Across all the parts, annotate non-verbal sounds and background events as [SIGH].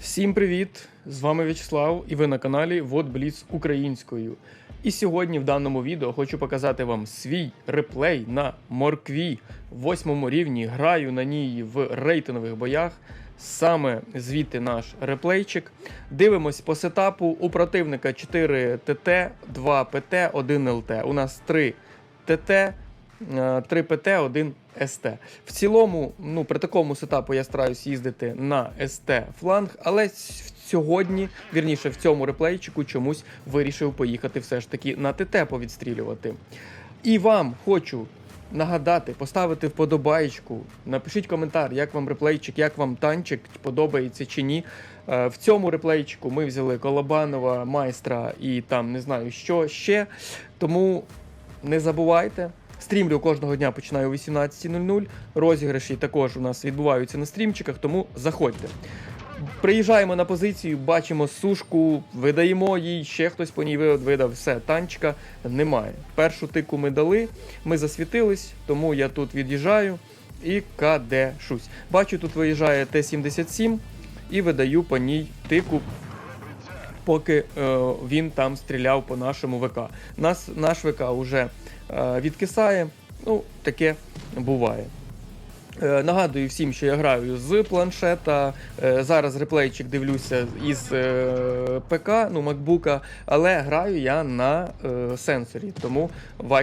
Всім привіт! З вами В'ячеслав і ви на каналі Вот Бліц українською. І сьогодні в даному відео хочу показати вам свій реплей на моркві восьмому рівні. Граю на ній в рейтингових боях. Саме звідти наш реплейчик. Дивимось по сетапу. У противника 4 ТТ, 2 ПТ, 1 ЛТ. У нас 3 ТТ, 3 ПТ, 1 СТ. В цілому, ну, при такому сетапу я стараюсь їздити на СТ фланг, але сьогодні, вірніше, в цьому реплейчику чомусь вирішив поїхати все ж таки на ТТ повідстрілювати. І вам хочу нагадати, поставити вподобаєчку, напишіть коментар, як вам реплейчик, як вам танчик, подобається чи ні. Е, В цьому реплейчику ми взяли Колобанова, майстра і там не знаю що ще. Тому не забувайте. Стрімлю кожного дня починаю о 18.00. Розіграші також у нас відбуваються на стрімчиках, тому заходьте. Приїжджаємо на позицію, бачимо сушку, видаємо їй, ще хтось по ній видав, все, танчика немає. Першу тику ми дали, ми засвітились, тому я тут від'їжджаю і кадешусь. Бачу, тут виїжджає Т-77 і видаю по ній тику поки е, він там стріляв по нашому ВК. Нас, наш ВК вже е, відкисає, ну, таке буває. Е, Нагадую всім, що я граю з планшета. Е, Зараз реплейчик дивлюся із е, ПК, ну макбука, але граю я на сенсорі, тому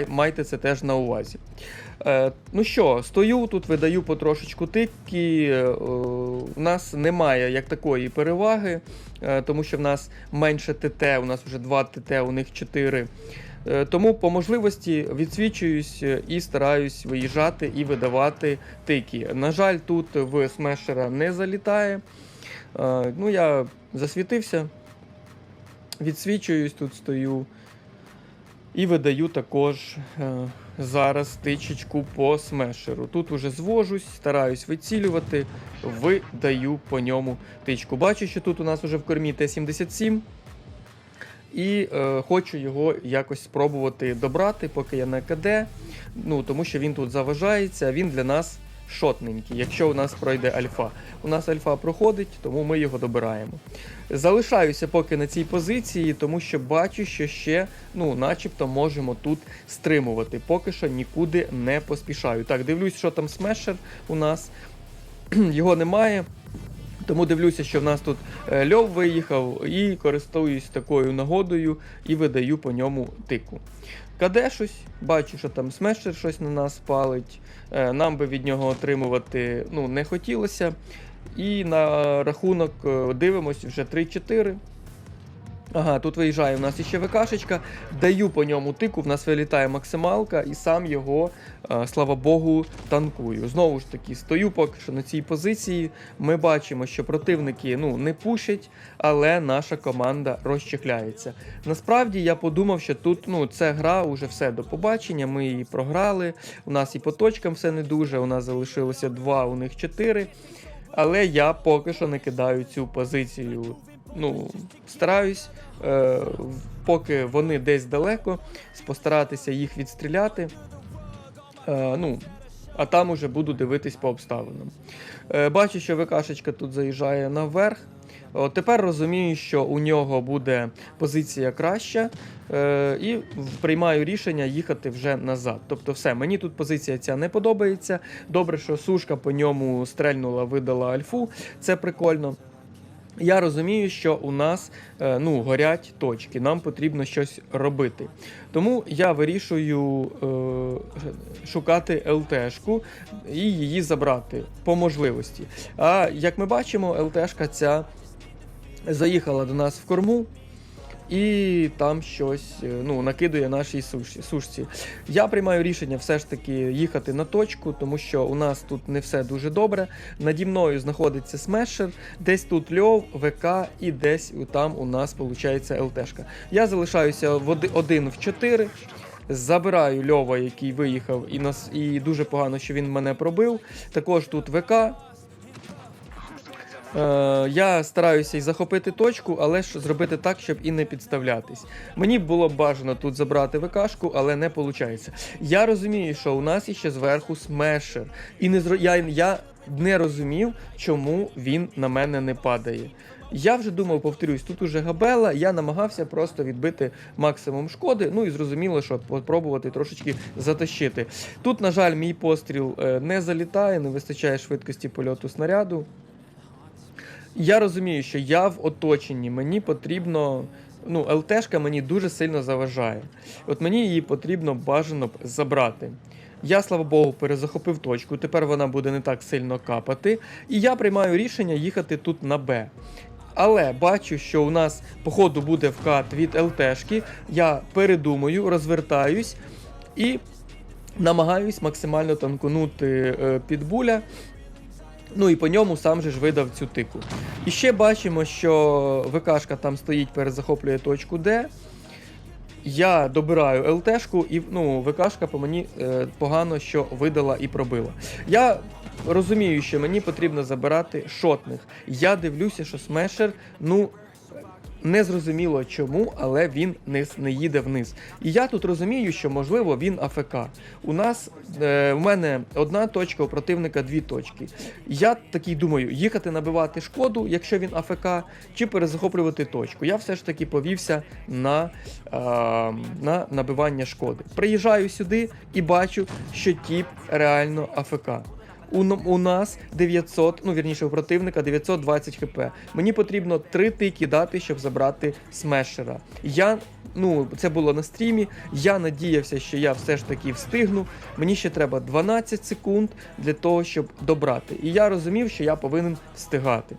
майте це теж на увазі. Ну що, стою тут, видаю потрошечку тики. У нас немає як такої переваги, тому що в нас менше ТТ, у нас вже 2 ТТ, у них 4. Е, Тому по можливості відсвічуюсь е, і стараюсь виїжджати і видавати тики. На жаль, тут в смешера не залітає. Е, Ну, я засвітився, відсвічуюсь, тут стою. І видаю також зараз тичечку по смешеру. Тут уже звожусь, стараюсь вицілювати, видаю по ньому тичку. Бачу, що тут у нас уже в кормі Т-77. І е, хочу його якось спробувати добрати, поки я на КД. Ну, тому що він тут заважається, він для нас шотненький, якщо у нас пройде альфа. У нас альфа проходить, тому ми його добираємо. Залишаюся поки на цій позиції, тому що бачу, що ще, ну, начебто, можемо тут стримувати. Поки що нікуди не поспішаю. Так, дивлюсь, що там смешер у нас. [CLEARS THROAT] Його немає. Тому дивлюся, що в нас тут е, льов виїхав, і користуюсь такою нагодою і видаю по ньому тику. Кадешусь, бачу, що там смешер щось на нас палить. Е, Нам би від нього отримувати ну, не хотілося. І на рахунок дивимося дивимось вже 3-4. Ага, тут виїжджає у нас іще ВКшечка, даю по ньому тику, в нас вилітає максималка, і сам його, е, слава Богу, танкую. Знову ж таки, стою поки що на цій позиції. Ми бачимо, що противники ну, не пушать, але наша команда розчехляється. Насправді я подумав, що тут ну, це гра, уже все до побачення. Ми її програли. У нас і по точкам все не дуже. У нас залишилося два, у них чотири. Але я поки що не кидаю цю позицію. Ну, стараюсь, е, поки вони десь далеко, постаратися їх відстріляти. Е, ну, а там уже буду дивитись по обставинам. Е, бачу, що ВКшечка тут заїжджає наверх. О, тепер розумію, що у нього буде позиція краща, е, і приймаю рішення їхати вже назад. Тобто, все, мені тут позиція ця не подобається. Добре, що сушка по ньому стрельнула, видала альфу. Це прикольно. Я розумію, що у нас е, ну, горять точки, нам потрібно щось робити. Тому я вирішую е, шукати ЛТшку і її забрати по можливості. А як ми бачимо, ЛТшка ця заїхала до нас в корму. І там щось е, ну, накидує нашій суші, сушці. Я приймаю рішення все ж таки їхати на точку, тому що у нас тут не все дуже добре. Наді мною знаходиться смешер, десь тут льов, ВК і десь там у нас виходить ЛТшка. Я залишаюся в один в 4. Забираю льова, який виїхав, і нас і дуже погано, що він мене пробив. Також тут ВК. Е, я стараюся і захопити точку, але ж зробити так, щоб і не підставлятись. Мені було б бажано тут забрати ВКшку, але не виходить. Я розумію, що у нас іще зверху смешер. І не зро... я, я не розумів, чому він на мене не падає. Я вже думав, повторюсь, тут уже габела, я намагався просто відбити максимум шкоди. Ну і зрозуміло, що спробувати трошечки затащити. Тут, на жаль, мій постріл е, не залітає, не вистачає швидкості польоту снаряду. Я розумію, що я в оточенні, мені потрібно. Ну, ЛТшка мені дуже сильно заважає. От мені її потрібно бажано забрати. Я, слава Богу, перезахопив точку, тепер вона буде не так сильно капати. І я приймаю рішення їхати тут на Б. Але бачу, що у нас, походу, буде вкат від ЛТшки. Я передумаю, розвертаюсь і намагаюсь максимально танкунути е, підбуля. Ну і по ньому сам же ж видав цю тику. І ще бачимо, що ВКшка там стоїть, перезахоплює точку Д. Я добираю ЛТшку, і ну, ВКшка по мені е, погано що видала і пробила. Я розумію, що мені потрібно забирати шотних. Я дивлюся, що смешер, ну. Не зрозуміло чому, але він не, не їде вниз. І я тут розумію, що можливо він АФК. У нас е, в мене одна точка, у противника дві точки. Я такий думаю, їхати набивати шкоду, якщо він АФК, чи перезахоплювати точку. Я все ж таки повівся на, е, на набивання шкоди. Приїжджаю сюди і бачу, що тіп реально АФК. У, у нас 900, ну вірніше у противника 920 хп. Мені потрібно 3 тики дати, щоб забрати смешера. Я, ну, це було на стрімі. Я надіявся, що я все ж таки встигну. Мені ще треба 12 секунд для того, щоб добрати. І я розумів, що я повинен встигати.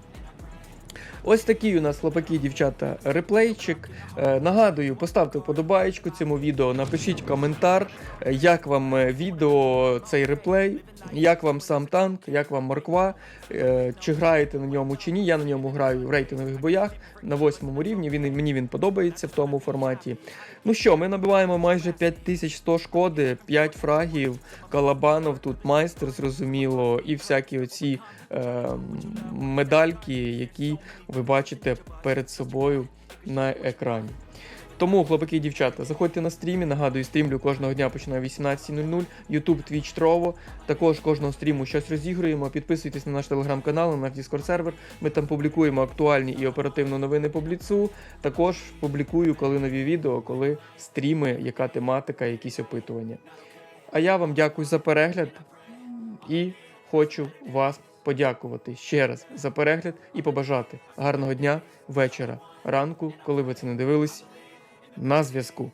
Ось такий у нас хлопаки дівчата реплейчик. Е, нагадую, поставте вподобаєчку цьому відео, напишіть коментар, е, як вам е, відео цей реплей, як вам сам танк, як вам морква, е, чи граєте на ньому чи ні. Я на ньому граю в рейтингових боях на восьмому рівні. Він, мені він подобається в тому форматі. Ну що, ми набиваємо майже 5100 шкоди, 5 фрагів, Калабанов, тут майстер, зрозуміло, і всякі оці е, медальки, які ви бачите перед собою на екрані. Тому, хлопаки і дівчата, заходьте на стрімі. Нагадую, стрімлю кожного дня починаю о 18.00. YouTube, Twitch, Trovo. Також кожного стріму щось розігруємо. Підписуйтесь на наш телеграм-канал, на наш Discord сервер. Ми там публікуємо актуальні і оперативно новини по бліцу. Також публікую, коли нові відео, коли стріми, яка тематика, якісь опитування. А я вам дякую за перегляд і хочу вас подякувати ще раз за перегляд і побажати гарного дня, вечора, ранку, коли ви це не дивились. На зв'язку.